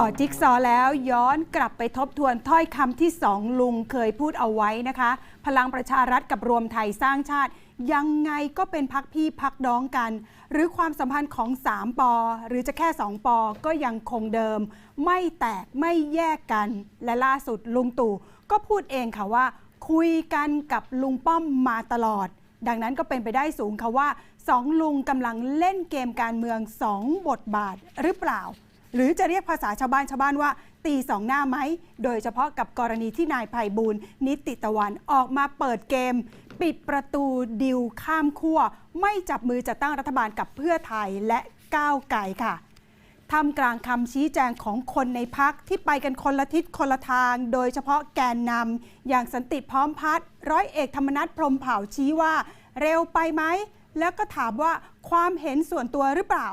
ต่อจิ๊กซอแล้วย้อนกลับไปทบทวนถ้อยคำที่สองลุงเคยพูดเอาไว้นะคะ พลังประชารัฐกับรวมไทยสร้างชาติ ยังไงก็เป็นพักพี่พักน้องกัน หรือความสัมพันธ์ของ 3 ปอ หรือจะแค่ 2 ปอ ก็ยังคงเดิม ไม่แตกไม่แยกกัน และล่าสุดลุงตู่ก็พูดเองค่ะว่า คุยกันกับลุงป้อมมาตลอด ดังนั้นก็เป็นไปได้สูงค่ะว่าสองลุงกำลังเล่นเกมการเมืองสองบทบาทหรือเปล่า หรือจะเรียกภาษาชาวบ้านชาวบ้านว่า ตีสองหน้าไหม โดยเฉพาะกับกรณีที่นายไพบูลนิติตะวันออกมาเปิดเกม ปิดประตูดิวข้ามขั้วไม่จับมือจัดตั้งรัฐบาลกับเพื่อไทยและก้าวไกลค่ะท่ามกลางคำชี้แจงของคนในพักที่ไปกันคนละทิศคนละทาง โดยเฉพาะแกนนำอย่างสันติพร้อมพัฒน์ร้อยเอกธรรมนัฐพรมเผ่าชี้ว่า เร็วไปไหม แล้วก็ถามว่าความเห็นส่วนตัวหรือเปล่า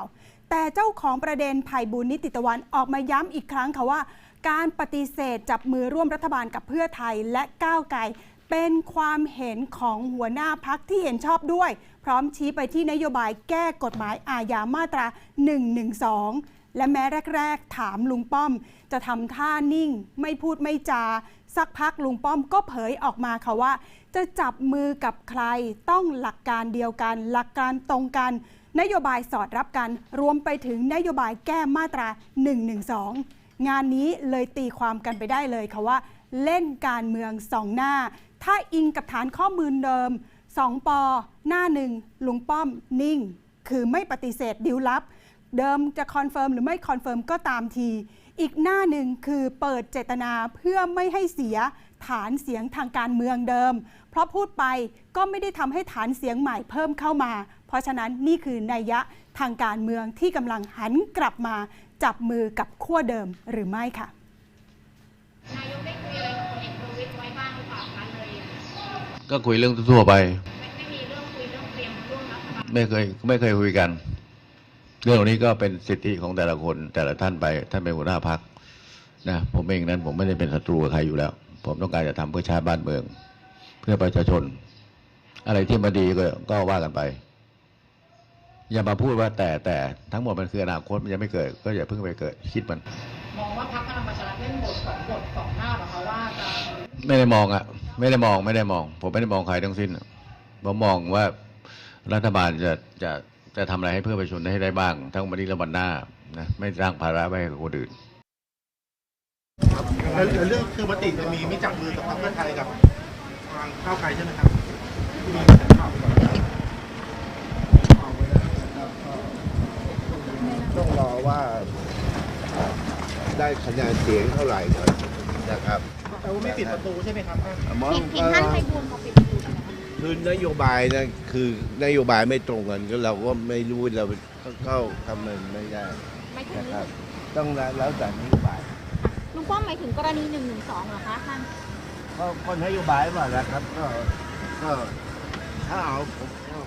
แต่เจ้าของประเด็นภัยบุญนิติตะวันออกมาย้ำอีกครั้งค่ะว่า การปฏิเสธจับมือร่วมรัฐบาลกับเพื่อไทยและก้าวไกลเป็นความเห็นของหัวหน้าพักที่เห็นชอบด้วย พร้อมชี้ไปที่นโยบายแก้กฎหมายอาญามาตรา 112 และแม้แรก ๆ ถามลุงป้อม จะทำท่านิ่ง ไม่พูดไม่จา สักพักลุงป้อมก็เผยออกมาค่ะว่า จะจับมือกับใครต้องหลักการเดียวกัน หลักการตรงกัน นโยบายสอดรับกัน รวมไปถึงนโยบายแก้มาตรา 112 งานนี้เลยตีความกันไปได้เลยค่ะว่า เล่นการเมืองสองหน้า ถ้าอิงกับฐานข้อมูลเดิม2ปอหน้าหนึ่งลุงป้อมนิ่ง คือไม่ปฏิเสธดิวลับ เดิมจะคอนเฟิร์มหรือไม่คอนเฟิร์มก็ตามที อีกหน้าหนึ่งคือเปิดเจตนาเพื่อไม่ให้เสียฐานเสียงทางการเมืองเดิม เพราะพูดไปก็ไม่ได้ทำให้ฐานเสียงใหม่เพิ่มเข้ามา เพราะฉะนั้นนี่คือนัยยะทางการเมืองที่กำลังหันกลับมาจับมือกับขั้วเดิมหรือไม่ค่ะนายกได้คุยอะไรกับพลเอกประวิตรไว้บ้างหรือเปล่าคะเลยก็คุยเรื่องทั่วๆไปไม่ไม่มีเรื่องคุยเรื่องเตรียมร่วมรัฐบาลไม่เคยไม่เคยคุยกัน เรื่องเหล่านี้ก็เป็นสิทธิของแต่ละคนแต่ละท่านไปท่านเป็นหัวหน้าพักนะผมเองนั้นผมไม่ได้เป็นศัตรูกับใครอยู่แล้ว ผมต้องการจะทำเพื่อชาติบ้านเมือง เพื่อประชาชน อะไรที่มาดีก็ก็ว่ากันไป อย่ามาพูดว่าแต่แต่ทั้งหมดมันคืออนาคตมันยังไม่เกิด ก็อย่าเพิ่งไปเกิด คิดมัน มองว่าพรรคพลังประชารัฐเล่นบทสองบทสองหน้าเหรอคะว่าจะไม่ได้มองอะไม่ได้มองไม่ได้มอง ผมไม่ได้มองใครทั้งสิ้นอะผมมองว่ารัฐบาลจะจะ จะทำอะไรให้เพื่อประชาชนให้ได้บ้าง ทั้งวันนี้และวันหน้านะไม่สร้างภาระไว้ให้กับคนอื่นแล้วแล้วเรื่องคือมติจะมีมีจับมือกับพรรคเพื่อไทยกับทางก้าวไกลใช่ไหมครับที่มีกระแสข่าวก่อนต้องรอว่าได้คะแนนเสียงเท่าไหร่ก่อนนะครับแต่ว่าไม่ปิดประตูใช่ไหมครับท่านมองเห็นเห็นท่านไพบูลย์เขาปิด อนโยบายนะคือนโยบายไม่ตรงกันก็เราก็ไม่รู้เราก็เข้าทำมันไม่ได้ไม่ถึงนะครับ ต้องแล้วแต่นโยบายลุงป้อมหมายถึงกรณีหนึ่งหนึ่งสองเหรอคะท่านก็ก็นโยบายว่าแล้วครับ ก็ก็ถ้าเอาผมก็